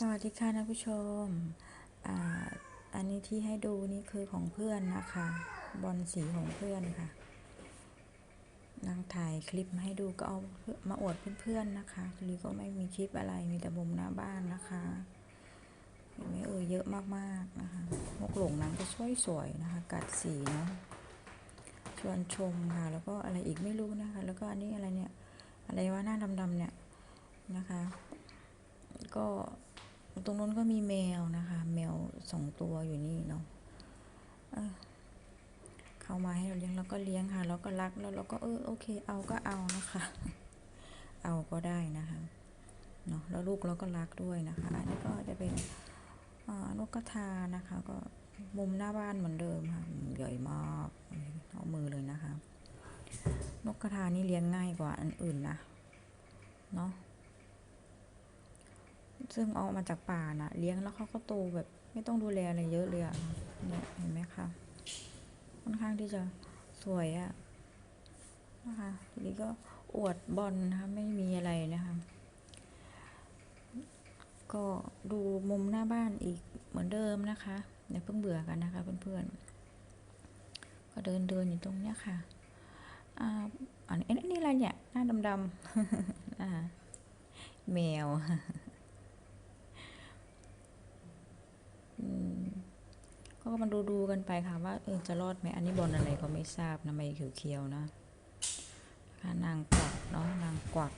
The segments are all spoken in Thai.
สวัสดีค่ะท่านผู้ชมออันนี้ที่ให้ดูนี่คือของเพื่อนนะคะ บอลสีของเพื่อนค่ะ นางถ่ายคลิปมาให้ดูก็เอามาอวดเพื่อนๆนะคะทีนี้ก็ไม่มีคลิปอะไร มีแต่มุมหน้าบ้านนะคะเห็นไหมเออเยอะมากๆนะคะนกหลงนั้นก็ช่วยสวยๆนะคะ กัดสีเนาะ ชวนชมค่ะ แล้วก็อะไรอีกไม่รู้นะคะ แล้วก็อันนี้อะไรเนี่ย อะไรว่าหน้าดำๆเนี่ยนะคะ ก็ ตรงนู้นก็มีแมวนะคะ แมวสองตัวอยู่นี่เนาะเข้ามาให้เราเลี้ยงเราก็เลี้ยงค่ะแล้วก็รักแล้วเราก็เออโอเค เอาก็เอานะคะ เอาก็ได้นะคะเนาะแล้วลูกเราก็รักด้วยนะคะอันนี้ก็จะเป็นนกกระทานะคะ ก็มุมหน้าบ้านเหมือนเดิมค่ะใหญ่มากเอามือเลยนะคะ นกกระทานี่เลี้ยงง่ายกว่าอันอื่นนะเนาะ ซึ่งเอามาจากป่านะเลี้ยงแล้วเขาก็โตแบบไม่ต้องดูแลอะไรเยอะเลยอะเนี่ยเห็นไหมคะค่อนข้างที่จะสวยอะนะคะทีนี้ก็อวดบอลนะคะไม่มีอะไรนะคะ ก็ดูมุมหน้าบ้านอีกเหมือนเดิมนะคะอย่าเพิ่งเบื่อกันนะคะเพื่อนๆ ก็เดินเดินอยู่ตรงเนี้ยค่ะอ่าอันนี้อันนี้อะไรเนี่ย หน้าดำๆอ่าแมว อืม ก็มาดูดูกันไปค่ะว่าเออจะรอดไหมอันนี้บอลอะไรก็ไม่ทราบนะไม่เขียวๆนะนะคะนางกวักเนาะนางกวัก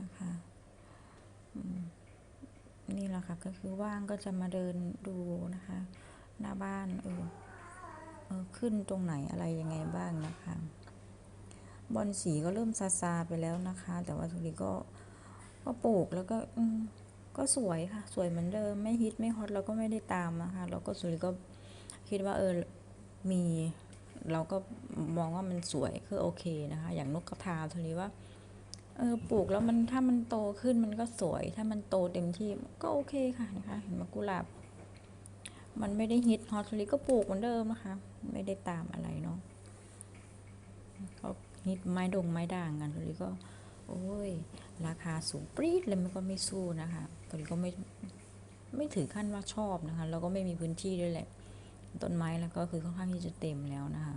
นะคะนี่แหละค่ะก็คือว่างก็จะมาเดินดูนะคะ หน้าบ้านเออเออขึ้นตรงไหนอะไรยังไงบ้างนะคะบอลสีก็เริ่มซาซาไปแล้วนะคะ แต่ว่าทุกทีก็ก็ปลูกแล้วก็อืม ก็สวยค่ะ สวยเหมือนเดิมไม่ฮิตไม่ฮอตเราก็ไม่ได้ตามนะคะเราก็สุดก็คิดว่าเออมีเราก็มองว่ามันสวยคือโอเคนะคะ อย่างนกกระทาทีนี้ว่าเออปลูกแล้วมันถ้ามันโตขึ้นมันก็สวย ถ้ามันโตเต็มที่ก็โอเคค่ะนะคะเห็นไหมกุหลาบ มันไม่ได้ฮิตฮอตทีนี้ก็ปลูกเหมือนเดิมนะคะ ไม่ได้ตามอะไรเนาะก็ฮิตไม้ดงไม้ด่างกันทีนี้ก็ โอ้ยราคาสูงปรี๊ดเลยมันก็ไม่สู้นะคะตอนนี้ก็ไม่ไม่ถือขั้นว่าชอบนะคะ แล้วก็ไม่มีพื้นที่ด้วยแหละ ต้นไม้แล้วก็คือค่อนข้างที่จะเต็มแล้วนะคะ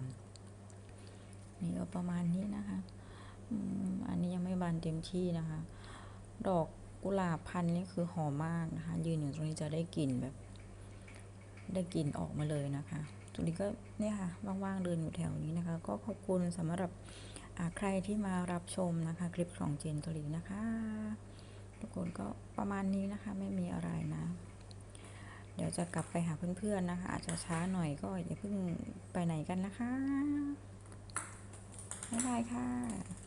นี่ก็ประมาณนี้นะคะอันนี้ยังไม่บานเต็มที่นะคะ ดอกกุหลาบพันธุ์นี่คือหอมมากนะคะ ยืนอยู่ตรงนี้จะได้กลิ่นแบบ ได้กลิ่นออกมาเลยนะคะตรงนี้ก็เนี่ยค่ะว่างๆเดินอยู่แถวนี้นะคะ ก็ขอบคุณสำหรับ ใครที่มารับชมนะคะ คลิปของเจนตุลีนะคะ ทุกคนก็ประมาณนี้นะคะไม่มีอะไรนะ เดี๋ยวจะกลับไปหาเพื่อนๆนะคะ อาจจะช้าหน่อยก็อย่าเพิ่งไปไหนกันนะคะบ๊ายบายค่ะ